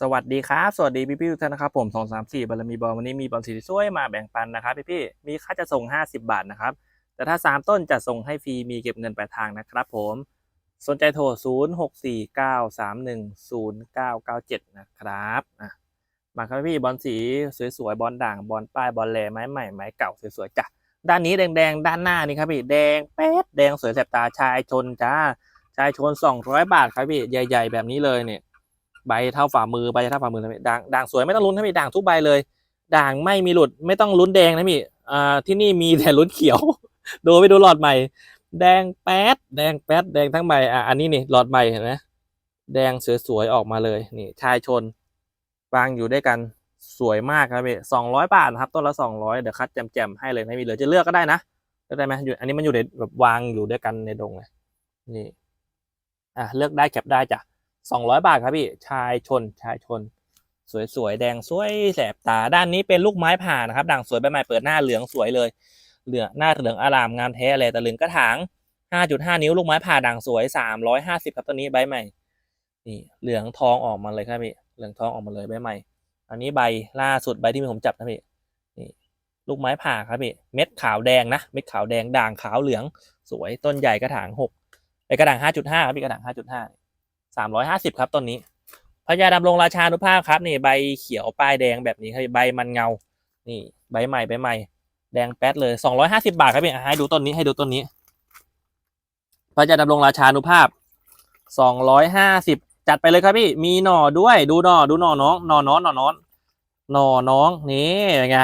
สวัสดีครับ สวัสดีพี่พี่ทุกท่านนะครับผมสองสามสี่บารมีบอลวันนี้มีบอลสีสวยมาแบ่งปันนะครับพี่พี่มีค่าจะส่ง 50 บาทนะครับ แต่ถ้า 3 ต้นจะส่งให้ฟรีมีเก็บเงินปลายทางนะครับผม สนใจโทร 0 6 4 9 3 1 0 9 9 7 นะครับอะมาครับพี่บอลสีสวยๆบอลด่างบอลป้ายบอลแหลไม้ใหม่ไม้เก่าสวยๆจ้ะด้านนี้แดงๆ ด้านหน้านี่ครับพี่แดงแป๊ดแดงสวยแสบตาชายชนจ้าชายชน 200 บาทครับพี่ใหญ่ ๆ แบบนี้เลยเนี่ย ใบเท่าฝ่ามือใบเท่าฝ่ามือนะพี่ด่างด่างสวยไม่ต้องลุ้นนะพี่ด่างทุกใบเลย ด่างไม่มีหลุดไม่ต้องลุ้นแดงนะพี่อ่าที่นี่มีแต่ลุ้นเขียว ดูไปดูหลอดใหม่ แดงแป๊ดแดงแป๊ดแดงทั้งใบอะอันนี้นี่หลอดใหม่เห็นไหมแดงสวยๆออกมาเลยนี่ชายชนวางอยู่ด้วยกันสวยมากครับพี่สองร้อยบาทนะครับต้นละสองร้อยเดี๋ยวคัดแจมๆให้เลยนะพี่เหลือจะเลือกก็ได้นะเลือกได้ไหมอยู่อันนี้มันอยู่ในแบบวางอยู่ด้วยกันในดงเลยนี่อะเลือกได้แคปได้จ้ะ สองร้อยบาทครับพี่ ชายชน ชายชน สวยๆ แดงสวยแสบตา ด้านนี้เป็นลูกไม้ผ่านะครับ ด่างสวยใบใหม่เปิดหน้าเหลืองสวยเลย เหลืองหน้าเหลืองอารามงามแท้เลยแต่เหลืองกระถาง 5.5 นิ้วลูกไม้ผ่าด่างสวย 350 ครับตัวนี้ใบใหม่ นี่เหลืองทองออกมาเลยครับพี่ เหลืองทองออกมาเลยใบใหม่ อันนี้ใบล่าสุดใบที่ผมจับนะพี่ นี่ลูกไม้ผ่าครับพี่ เม็ดขาวแดงนะ เม็ดขาวแดงด่างขาวเหลือง สวย ต้นใหญ่กระถางหกไอกระถาง 5.5 ครับพี่กระถาง 5.5 สามร้อยห้าสิบครับต้นนี้พญาดำรงราชานุภาพครับนี่ใบเขียวป้ายแดงแบบนี้ครับใบมันเงา นี่ใบใหม่ใบใหม่ แดงแป๊ดเลยสองร้อยห้าสิบาทครับพี่ให้ดูต้นนี้ให้ดูต้นนี้พญาดำรงราชานุภาพสองร้อยห้าสิบจัดไปเลยครับพี่ มีหน่อด้วยดูหน่อดูหน่อน้องหน่อน้องหน่อน้องหน่อน้องนี่ไง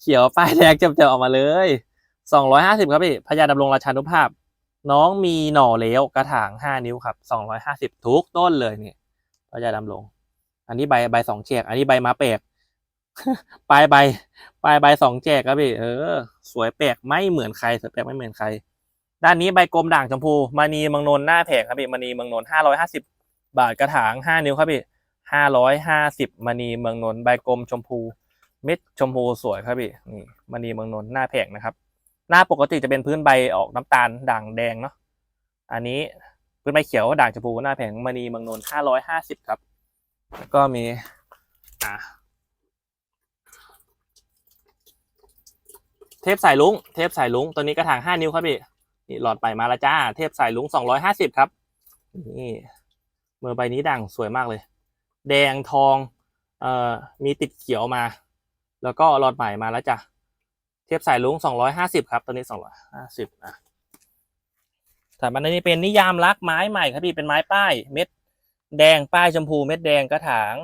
เขียวป้ายแดงเจ็บๆออกมาเลยสองร้อยห้าสิบครับพี่พญาดำรงราชานุภาพ น้องมีหน่อเลี้ยวกระถางห้านิ้วครับสองร้อยห้าสิบทุกต้นเลยเนี่พระยาดำลง อันนี้ใบใบสองแฉกอันนี้ใบมาแปลกปลายใบปลายใบสองแฉกครับพี่เออ สวยแปลกไม่เหมือนใครสวยแปลกไม่เหมือนใคร ด้านนี้ใบกลมด่างชมพูมณีมืองนนหน้าแผงครับพี่มณีมืองนนห้าร้อยห้าสิบบาทกระถางห้านิ้วครับพี่ห้าร้อยห้าสิบมณีเมืองนนใบกลมชมพู เม็ดชมพูสวยครับพี่นี่มณีเมืองนนหน้าแผงนะครับ หน้าปกติจะเป็นพื้นใบออกน้ำตาลด่างแดงเนาะอันนี้พื้นใบเขียวด่างชมพูหน้าแผงมณีเมืองนนท์ห้าร้อยห้าสิบครับ แล้วก็มีอ่าเทพสายลุงเทพสายลุงตัวนี้กระถางห้านิ้วครับพี่นี่หลอดไปมาแล้วจ้า เทพสายลุงสองร้อยห้าสิบครับนี่เมื่อใบนี้ด่างสวยมากเลย แดงทองเอ่อมีติดเขียวมา แล้วก็หลอดใหม่มาแล้วจ้ะ ทียบสายลุงสองร้อยห้าสิบครับตัวนี้สองร้อยห้าสิบอะถัดมาในนี้เป็นนิยามรักไม้ใหม่ครับพี่เป็นไม้ป้ายเม็ดแดงป้ายชมพูเม็ดแดงกระถาง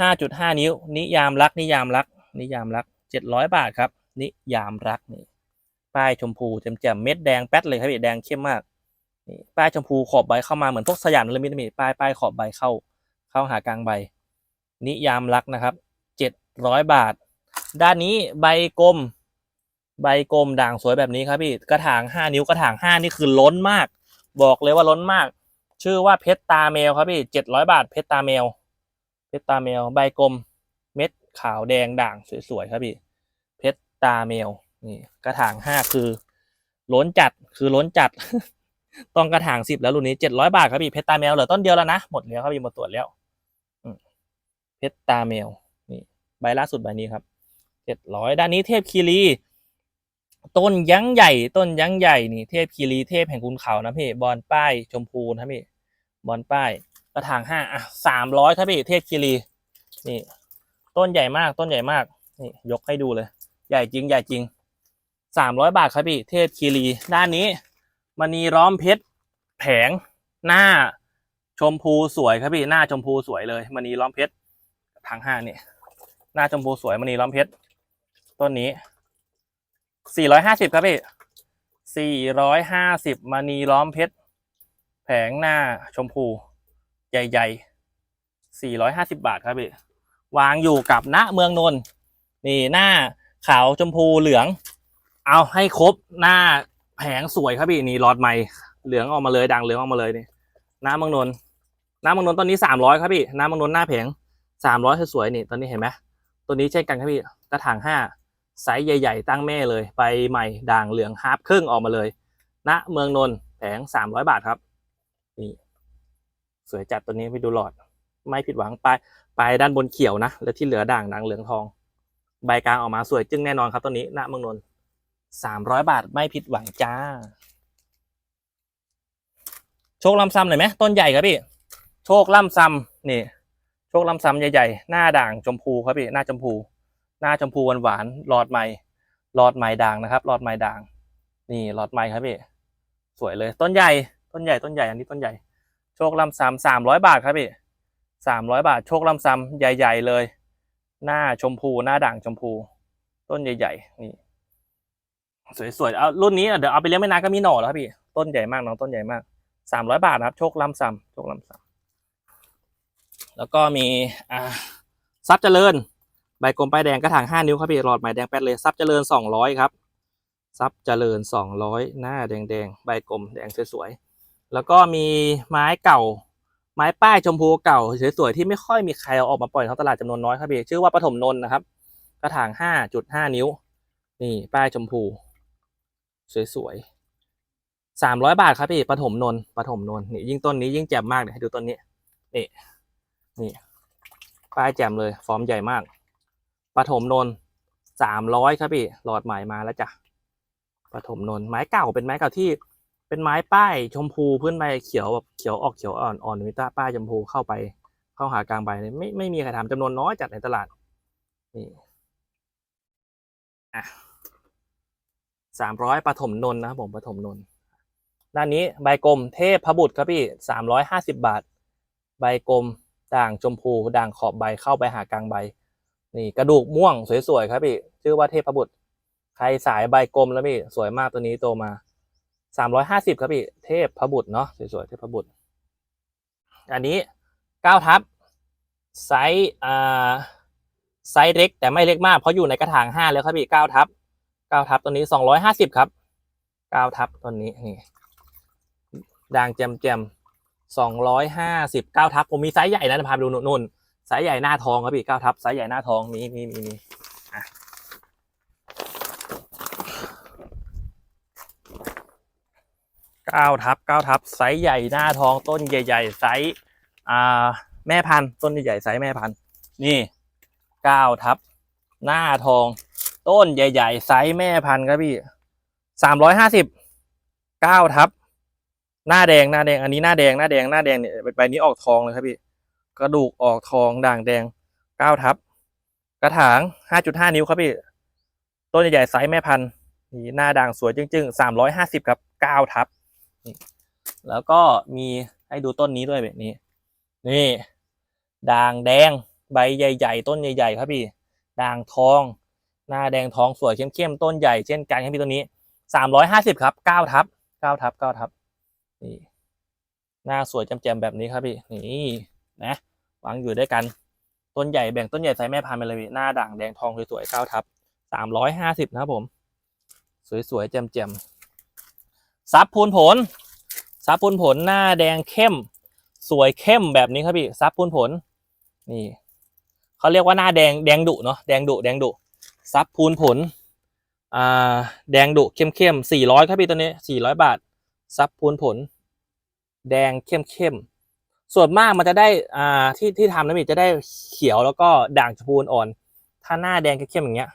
ห้าจุดห้านิ้ว นิยามรักนิยามรัก นิยามรักเจ็ดร้อยบาทครับ นิยามรักนี่ป้ายชมพูแจ่มๆเม็ดแดงแป๊ดเลยครับพี่แดงเข้มมากนี่ป้ายชมพูขอบใบเข้ามาเหมือนพวกสยามเลยมิตมีป้ายป้ายขอบใบเข้า เข้าหากลางใบ นิยามรักนะครับเจ็ดร้อยบาท ด้านนี้ใบกลม ใบกลมด่างสวยแบบนี้ครับพี่กระถางห้านิ้วกระถางห้านี่คือล้นมาก บอกเลยว่าล้นมาก ชื่อว่าเพชรตาแมวครับพี่เจ็ดร้อยบาทเพชรตาแมว เพชรตาแมว ใบกลม เม็ดขาวแดงด่างสวยๆครับพี่เพชรตาแมวนี่กระถางห้าคือ ล้นจัดคือล้นจัดต้องกระถางสิบแล้วรุ่นนี้เจ็ดร้อยบาทครับพี่เพชรตาแมวเหลือต้นเดียวแล้วนะหมดแล้วครับพี่หมดตรวจแล้วเพชรตาแมวนี่ใบล่าสุดใบนี้ครับ เจ็ดร้อยด้านนี้เทพคีรีต้นยั้งใหญ่ ต้นยั้งใหญ่นี่เทพคีรีเทพแห่งคุณเขานะพี่บอลป้ายชมพูนะพี่บอลป้ายกระถางห้าอะสามร้อยครับพี่เทพคีรีนี่ ต้นใหญ่มากต้นใหญ่มากนี่ยกให้ดูเลย ใหญ่จริงใหญ่จริงสามร้อยบาทครับพี่เทพคีรีด้านนี้มณีร้อมเพชรแผงหน้าชมพูสวยครับพี่หน้าชมพูสวยเลยมณีร้อมเพชรทางห้านี่หน้าชมพูสวยมณีล้อมเพชร ต้นนี้สี่ร้อยห้าสิบครับพี่สี่ร้อยห้าสิบมณีล้อมเพชร แผงหน้าชมพู ใหญ่ๆสี่ร้อยห้าสิบาทครับพี่ วางอยู่กับณเมืองนนท์นี่หน้าขาวชมพูเหลือง เอาให้ครบหน้าแผงสวยครับพี่นี่หลอดใหม่เหลืองออกมาเลยดังเหลืองออกมาเลยนี่หน้าเมืองนนท์หน้าเมืองนนท์ต้นนี้สามร้อยครับพี่หน้าเมืองนนท์หน้าแผงสามร้อยสวยๆนี่ตอนนี้เห็นไหมตัวนี้เช่นกันครับพี่กระถางห้า ไซส์ใหญ่ ๆ ตั้งแม่เลยใบใหม่ด่างเหลืองฮาร์ปครึ่งออกมาเลยณเมืองนนท์แผงสามร้อยบาทครับนี่สวยจัดตัวนี้ไปดูหลอด ไม่ผิดหวังปลายปลายด้านบนเขียวนะ แล้วที่เหลือด่างด่างเหลืองทอง ใบกลางออกมาสวยจึ้งแน่นอนครับต้นนี้ณเมืองนนท์สามร้อยบาทไม่ผิดหวังจ้า โชคลำซำหน่อยไหมต้นใหญ่ครับพี่ โชคลำซำนี่ โชคลำซำใหญ่ๆหน้าด่างชมพูครับพี่หน้าชมพู หน้าชมพูหวานๆหลอดใหม่หลอดใหม่ด่างนะครับหลอดใหม่ด่าง นี่หลอดใหม่ครับพี่สวยเลยต้นใหญ่ต้นใหญ่ต้นใหญ่อันนี้ต้นใหญ่ โชคลำซำสามร้อยบาทครับพี่สามร้อยบาท โชคลำซำใหญ่ ๆ เลย หน้าชมพูหน้าด่างชมพู ต้นใหญ่ๆนี่สวยๆเอารุ่นนี้เดี๋ยวเอาไปเลี้ยงไม่นานก็มีหน่อแล้วครับพี่ต้นใหญ่มากน้องต้นใหญ่มากสามร้อยบาทนะครับ โชคลำซำโชคลำซำแล้วก็มีอ่าซับเจริญ ใบกลมป้ายแดงกระถางห้านิ้วครับพี่หลอดหมายแดงแป๊ดเลยซับเจริญสองร้อยครับซับเจริญสองร้อยหน้าแดงๆ ใบกลมแดงสวยๆ แล้วก็มีไม้เก่า ไม้ป้ายชมพูเก่าสวยๆ ที่ไม่ค่อยมีใครเอาออกมาปล่อยในท้องตลาดจำนวนน้อยครับพี่ชื่อว่าปฐมนนท์นะครับ กระถางห้าจุดห้านิ้ว นี่ป้ายชมพู สวยๆสามร้อยบาทครับพี่ปฐมนนท์ปฐมนนท์นี่ยิ่งต้นนี้ยิ่งแจ่มมากเดี๋ยวให้ดูต้นนี้ นี่นี่ป้ายแจ่มเลย ฟอร์มใหญ่มาก ปฐมนนสามร้อยครับพี่ หลอดใหม่มาแล้วจ้ะปฐมนนไม้เก่าเป็นไม้เก่าที่ เป็นไม้ป้ายชมพูพื้นใบเขียวแบบเขียวออกเขียวอ่อนอ่อนมิต้าป้ายชมพูเข้าไป เข้าหากลางใบเนี่ยไม่ไม่มีใครทำจำนวนน้อยจัดในตลาดนี่อะสามร้อยปฐมนนนะครับผมปฐมนนด้านนี้ใบกลมเทพพบุตรครับพี่สามร้อยห้าสิบบาท ใบกลมด่างชมพูด่างขอบใบเข้าไปหากลางใบ นี่กระดูกม่วงสวยๆครับพี่ชื่อว่าเทพบุตร ใครสายใบกลมแล้วพี่สวยมากตัวนี้โตมาสามร้อยห้าสิบครับพี่เทพบุตรเนาะสวยๆเทพบุตร อันนี้เก้าทับไซส์อ่าไซส์เล็กแต่ไม่เล็กมากเพราะอยู่ในกระถางห้าแล้วครับพี่เก้าทับเก้าทับตัวนี้สองร้อยห้าสิบครับเก้าทับตัวนี้นี่ด่างแจมแจมสองร้อยห้าสิบเก้าทับผมมีไซส์ใหญ่นะพาไปดูนู่น ไซส์ใหญ่หน้าทองครับพี่เก้าทับไซส์ใหญ่หน้าทองมีมีมีมีอะเก้าทับเก้าทับไซส์ใหญ่หน้าทองต้นใหญ่ๆไซส์อ่าแม่พันธุ์ต้นใหญ่ๆไซส์แม่พันธุ์นี่เก้าทับหน้าทอง ต้นใหญ่ๆไซส์แม่พันธุ์ครับพี่สามร้อยห้าสิบเก้าทับหน้าแดงหน้าแดงอันนี้หน้าแดงหน้าแดงหน้าแดงเนี่ยใบนี้ออกทองเลยครับพี่ กระดูกออกทองด่างแดงเก้าทับ กระถางห้าจุดห้านิ้วครับพี่ ต้นใหญ่ๆไซส์แม่พันธุ์นี่หน้าด่างสวยจึ้งๆสามร้อยห้าสิบครับเก้าทับนี่แล้วก็มีให้ดูต้นนี้ด้วยแบบนี้ นี่ด่างแดงใบใหญ่ ๆ ต้นใหญ่ ๆ ครับพี่ ด่างทอง หน้าแดงทองสวยเข้มๆต้นใหญ่เช่นกันครับพี่ตัวนี้สามร้อยห้าสิบครับเก้าทับเก้าทับเก้าทับนี่หน้าสวยแจ่มๆแบบนี้ครับพี่นี่ นะวางอยู่ด้วยกันต้นใหญ่แบ่งต้นใหญ่ไซส์แม่พันธุ์ไปเลยหน้าด่างแดงทองสวยๆเก้าทับสามร้อยห้าสิบนะครับผม สวยๆแจ่มๆซับพูนผลซับพูนผลหน้าแดงเข้ม สวยเข้มแบบนี้ครับพี่ซับพูนผล นี่เขาเรียกว่าหน้าแดงแดงดุเนาะแดงดุแดงดุซับพูนผลอ่าแดงดุเข้มเข้มสี่ร้อยครับพี่ตัวนี้สี่ร้อยบาทซับพูนผล แดงเข้มเข้ม ส่วนมากมันจะได้อ่าที่ที่ทำนะพี่จะได้เขียวแล้วก็ด่างชมพูอ่อน ถ้าหน้าแดงเข้มอย่างเงี้ย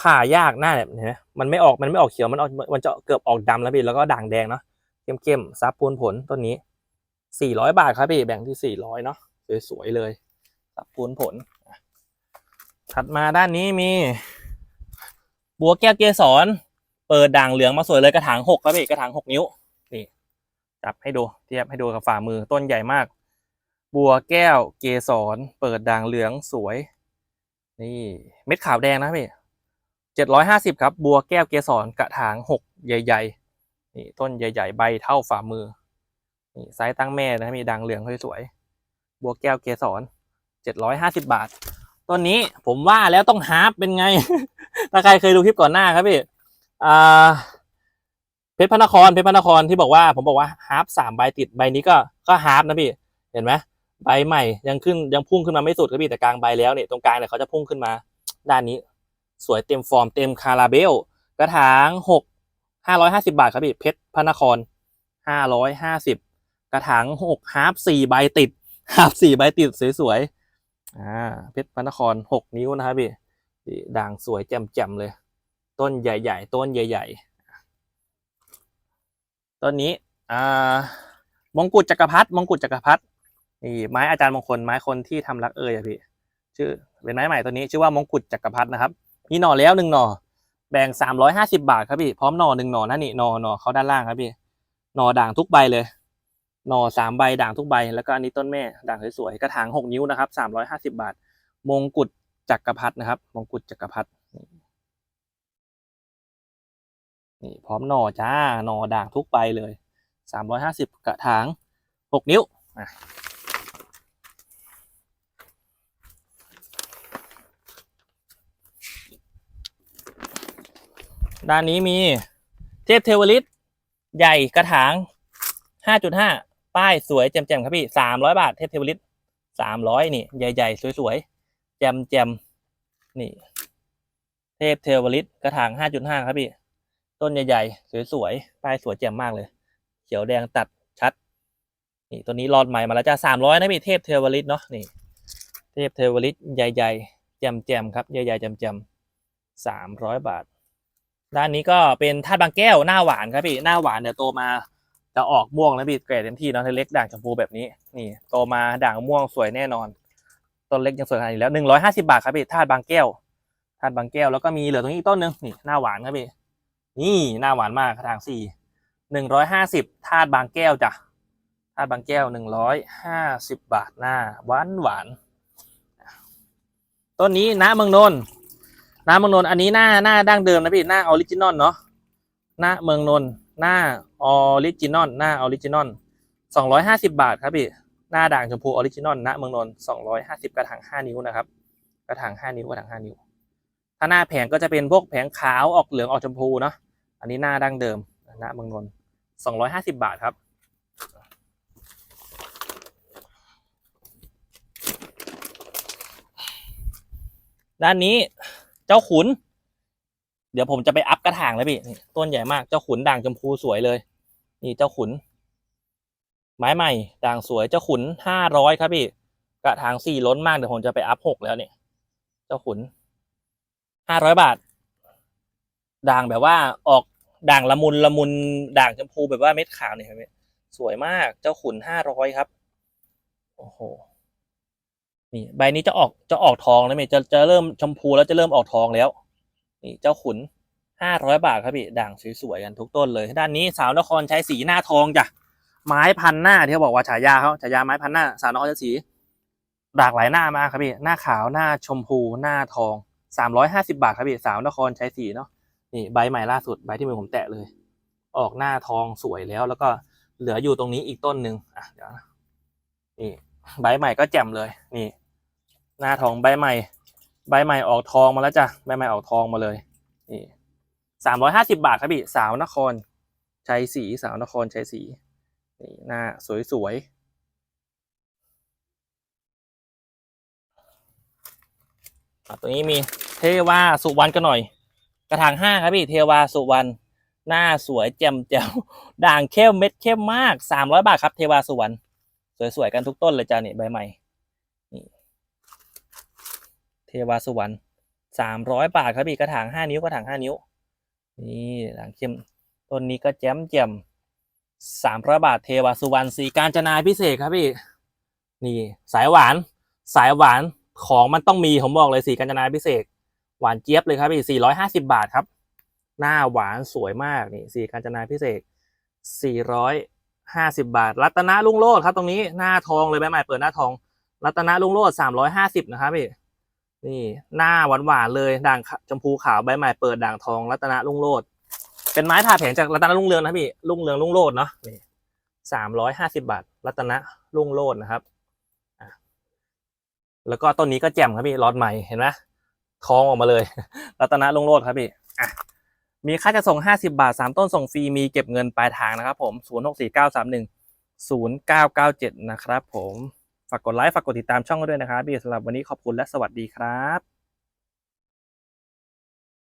ผ่ายากหน้าเนี่ยเห็นไหมมันไม่ออกมันไม่ออกเขียวมันออกมันจะเกือบออกดำแล้วพี่แล้วก็ด่างแดงเนาะเข้มๆซับพูนผลต้นนี้สี่ร้อยบาทครับพี่แบ่งที่สี่ร้อยเนาะสวยๆเลยซับพูนผล ถัดมาด้านนี้มี บัวแก้วเกสรเปิดด่างเหลืองมาสวยเลยกระถางหกครับพี่กระถางหกนิ้ว จับให้ดูเทียบให้ดูกับฝ่ามือต้นใหญ่มาก บัวแก้วเกสรเปิดด่างเหลืองสวย นี่เม็ดขาวแดงนะพี่เจ็ดร้อยห้าสิบครับ บัวแก้วเกสรกระถางหกใหญ่ๆนี่ต้นใหญ่ ๆ ใบเท่าฝ่ามือนี่ไซส์ตั้งแม่นะมีด่างเหลืองสวยๆบัวแก้วเกสรเจ็ดร้อยห้าสิบบาทต้นนี้ผมว่าแล้วต้องฮาร์ปเป็นไง ถ้าใครเคยดูคลิปก่อนหน้าครับพี่อ่า เพชรพระนครเพชรพระนครที่บอกว่า ผมบอกว่าฮาร์ปสามใบติดใบนี้ก็ก็ฮาร์ปนะพี่เห็นไหมใบใหม่ยังขึ้นยังพุ่งขึ้นมาไม่สุดครับพี่แต่กลางใบแล้วเนี่ยตรงกลางเนี่ยเขาจะพุ่งขึ้นมา ด้านนี้ สวยเต็มฟอร์มเต็มคาราเบล กระถางหกห้าร้อยห้าสิบาทครับพี่เพชรพระนครห้าร้อยห้าสิบกระถางหกฮาร์ปสี่ใบติดหาบสี่ใบติดสวยๆอ่าเพชรพระนครหกนิ้วนะครับพี่นี่ด่างสวยแจ่มๆเลย ต้นใหญ่ ๆ ต้นใหญ่ ๆ ต้นนี้อ่ามงกุฎจักรพรรดิมงกุฎจักรพรรดินี่ไม้อาจารย์มงคลไม้คนที่ทำรักเอ่ยอะพี่ชื่อเป็นไม้ใหม่ตัวนี้ชื่อว่ามงกุฎจักรพรรดินะครับมีหน่อแล้วหนึ่งหน่อแบ่งสามร้อยห้าสิบาทครับพี่พร้อมหน่อหนึ่งหน่อนั่นนี่หน่อหน่อเขาด้านล่างครับพี่หน่อด่างทุกใบเลยหน่อสามใบด่างทุกใบ แล้วก็อันนี้ต้นแม่ด่างสวยๆกระถางหกนิ้วนะครับสามร้อยห้าสิบาท มงกุฎจักรพรรดินะครับ มงกุฎจักรพรรดิ นี่พร้อมหน่อจ้าหน่อด่างทุกใบเลยสามร้อยห้าสิบกระถางหกนิ้วด้านนี้มีเทพเทวฤทธิ์ใหญ่กระถางห้าจุดห้าป้ายสวยแจ่มๆครับพี่สามร้อยบาทเทพเทวฤทธิ์สามร้อยนี่ ใหญ่ ๆ สวยๆแจ่มๆนี่ เทพเทวฤทธิ์กระถางห้าจุดห้าครับพี่ ต้นใหญ่ๆ สวยๆป้ายสวยแจ่มมากเลย เขียวแดงตัดชัด นี่ตัวนี้รอดใหม่มาแล้วจ้าสามร้อยนะพี่เทพเทวฤทธิ์เนาะนี่ เทพเทวฤทธิ์ใหญ่ๆแจ่มๆครับใหญ่ๆแจ่มๆสามร้อยบาท ด้านนี้ก็เป็นธาตุบางแก้วหน้าหวานครับพี่หน้าหวานเดี๋ยวโตมาจะออกม่วงนะพี่เกรดเต็มที่เนาะเล็กด่างชมพูแบบนี้ นี่โตมาด่างม่วงสวยแน่นอนต้นเล็กยังสวยขนาดนี้แล้วหนึ่งร้อยห้าสิบาทครับพี่ธาตุบางแก้วธาตุบางแก้วแล้วก็มีเหลือตรงนี้อีกต้นหนึ่งนี่หน้าหวานครับพี่ นี่หน้าหวานมากกระถางสี่หนึ่งร้อยห้าสิบธาตุบางแก้วจ้ะธาตุบางแก้วหนึ่งร้อยห้าสิบบาทหน้าหวานหวานต้นนี้น้าเมืองนนท์น้าเมืองนนท์อันนี้หน้าหน้าดั้งเดิมนะพี่หน้าออริจินอลเนาะหน้าเมืองนนท์หน้าออริจินอลหน้าออริจินอลสองร้อยห้าสิบาทครับพี่หน้าด่างชมพูออริจินอลณเมืองนนท์สองร้อยห้าสิบกระถางห้านิ้วนะครับ กระถางห้านิ้วกระถางห้านิ้ว ถ้าหน้าแผงก็จะเป็นพวกแผงขาวออกเหลืองออกชมพูเนาะ อันนี้หน้าดั้งเดิมณเมืองนนท์สองร้อยห้าสิบาทครับ ด้านนี้เจ้าขุน เดี๋ยวผมจะไปอัพกระถางเลยพี่ต้นใหญ่มากเจ้าขุนด่างชมพูสวยเลย นี่เจ้าขุน ไม้ใหม่ด่างสวยเจ้าขุนห้าร้อยครับพี่กระถางสี่ล้นมากเดี๋ยวผมจะไปอัพหกแล้วเนี่ย เจ้าขุนห้าร้อยบาท ด่างแบบว่าออกด่างละมุนละมุนด่างชมพูแบบว่าเม็ดขาวเนี่ยครับพี่สวยมากเจ้าขุนห้าร้อยครับโอ้โหนี่ใบนี้จะออกจะออกทองแล้วเนี่ยจะจะเริ่มชมพูแล้วจะเริ่มออกทองแล้ว นี่เจ้าขุนห้าร้อยบาทครับพี่ด่างสวยๆกันทุกต้นเลย ด้านนี้สาวนครใช้สีหน้าทองจ้ะไม้พันหน้าที่เขาบอกว่าฉายาเขาฉายาไม้พันหน้าสาวนครชัยศรีหลากหลายหน้ามากครับพี่หน้าขาวหน้าชมพูหน้าทองสามร้อยห้าสิบาทครับพี่สาวนครใชัยศรีเนาะ นี่ใบใหม่ล่าสุดใบที่มือผมแตะเลย ออกหน้าทองสวยแล้ว แล้วก็เหลืออยู่ตรงนี้อีกต้นหนึ่งอะเดี๋ยวนะนี่ใบใหม่ก็แจ่มเลย นี่ หน้าทองใบใหม่ ใบใหม่ออกทองมาแล้วจ้ะใบใหม่ออกทองมาเลย นี่สามร้อยห้าสิบาทครับพี่สาวนครชัยศรีสาวนครชัยศรีนี่หน้าสวยๆอะตัวนี้มีเทวาสุวรรณกันหน่อย กระถางห้าครับพี่เทวาสุวรรณหน้าสวยแจ่มแจ๋วด่างเข้มเม็ดเข้มมากสามร้อยบาทครับเทวาสุวรรณสวยๆกันทุกต้นเลยจ้านี่ใบใหม่นี่เทวาสุวรรณสามร้อยบาทครับพี่กระถางห้านิ้วกระถางห้านิ้ว นี่ด่างเข้มต้นนี้ก็แจ่มแจ่มสามร้อยบาทเทวาสุวรรณสีการจนาพิเศษครับพี่นี่สายหวานสายหวานของมันต้องมีผมบอกเลยสีการจนาพิเศษ หวานเจี๊ยบเลยครับพี่สี่ร้อยห้าสิบาทครับ หน้าหวานสวยมากนี่สีการจนาพิเศษสี่ร้อยห้าสิบาท รัตนลุงโลดครับตรงนี้หน้าทองเลยใบใหม่เปิดหน้าทอง รัตนลุงโลดสามร้อยห้าสิบนะครับพี่ นี่หน้าหวานหวานๆเลยด่างชมพูขาวใบใหม่เปิดด่างทอง รัตนลุงโลด เป็นไม้ผ่าแผงจากรัตนรุ่งเรืองนะพี่รุ่งเรืองรุ่งโรจน์เนาะนี่สามร้อยห้าสิบาท รัตนรุ่งโรจน์นะครับแล้วก็ต้นนี้ก็แจ่มครับพี่รอดใหม่เห็นไหม ทองออกมาเลย รัตนรุ่งโรจน์ครับพี่อะมีค่าจะส่งห้าสิบาทสามต้นส่งฟรีมีเก็บเงินปลายทางนะครับผมศูนย์หกสี่เก้าสามหนึ่งศูนย์เก้าเก้าเจ็ดนะครับผม ฝากกดไลค์ ฝากกดติดตามช่องด้วยนะครับพี่สำหรับวันนี้ขอบคุณและสวัสดีครับ